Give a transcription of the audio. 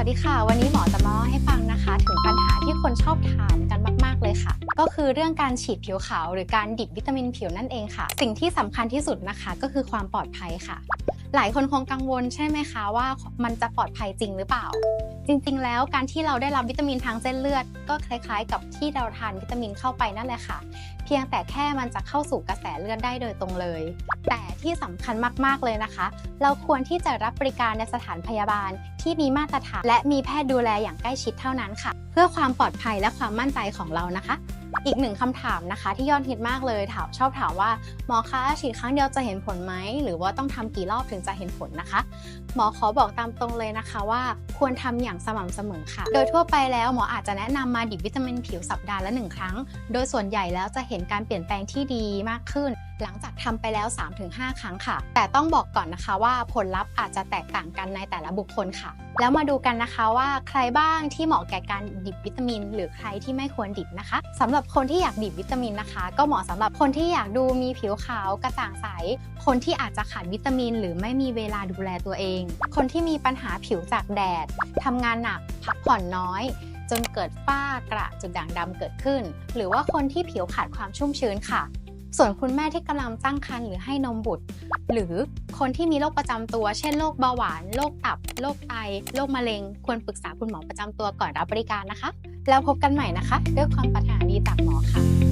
วัสดีค่ะ วันนี้หมอจะมาให้ฟังนะคะ ถึงปัญหาที่คนชอบถามกันมาก ๆ เลยค่ะ ก็คือเรื่องการฉีดผิวขาว หรือการดิบวิตามินผิวนั่นเองค่ะ สิ่งที่สำคัญที่สุดนะคะ ก็คือความปลอดภัยค่ะ หลายคนคงกังวลใช่ไหมคะว่ามันจะปลอดภัยจริงหรือเปล่า จริงๆ แล้วการที่เราได้รับวิตามินทางเส้นเลือด ก็คล้ายๆ กับที่เราทานวิตามินเข้าไปนั่นแหละค่ะ เพียงแต่แค่มันจะเข้าสู่กระแสเลือดได้โดยตรงเลย แต่ที่สำคัญมากๆเลยนะคะ เราควรที่จะรับบริการในสถานพยาบาลที่มีมาตรฐาน และมีแพทย์ดูแลอย่างใกล้ชิดเท่านั้นค่ะ เพื่อความปลอดภัยและความมั่นใจของเรานะคะ อีกหนึ่งคำถามนะคะ ที่ยอดฮิตมากเลยถามชอบถามว่าหมอคะฉีดครั้งเดียวจะเห็นผลไหมหรือว่าต้องทำกี่รอบถึงจะเห็นผลนะคะ หมอขอบอกตามตรงเลยนะคะว่าควรทำอย่างสม่ำเสมอค่ะ โดยทั่วไปแล้วหมออาจจะแนะนำมาดิบวิตามินผิวสัปดาห์ละหนึ่งครั้ง โดยส่วนใหญ่แล้วจะเห็นการเปลี่ยนแปลงที่ดีมากขึ้น หลังจากทำไปแล้ว 3-5 ครั้งค่ะ แต่ต้องบอกก่อนนะคะว่าผลลัพธ์อาจจะแตกต่างกันในแต่ละบุคคลค่ะ แล้วมาดูกันนะคะว่าใครบ้างที่เหมาะแก่การดิบวิตามิน หรือใครที่ไม่ควรดิบนะคะสำหรับคนที่อยากดิบวิตามินนะคะ ก็เหมาะสำหรับคนที่อยากดูมีผิวขาวกระจ่างใส คนที่อาจจะขาดวิตามิน หรือไม่มีเวลาดูแลตัวเอง คนที่มีปัญหาผิวจากแดดทำงานหนักพักผ่อนน้อยจนเกิดฝ้ากระจุดด่างดำเกิดขึ้น หรือว่าคนที่ผิวขาดความชุ่มชื้นค่ะ ส่วนคุณแม่ที่กำลังตั้งครรภ์หรือให้นมบุตร หรือคนที่มีโรคประจำตัว เช่นโรคเบาหวาน โรคตับ โรคไต โรคมะเร็ง ควรปรึกษาคุณหมอประจำตัวก่อนรับบริการนะคะ แล้วพบกันใหม่นะคะ ด้วยความปรารถนาดีจากหมอค่ะ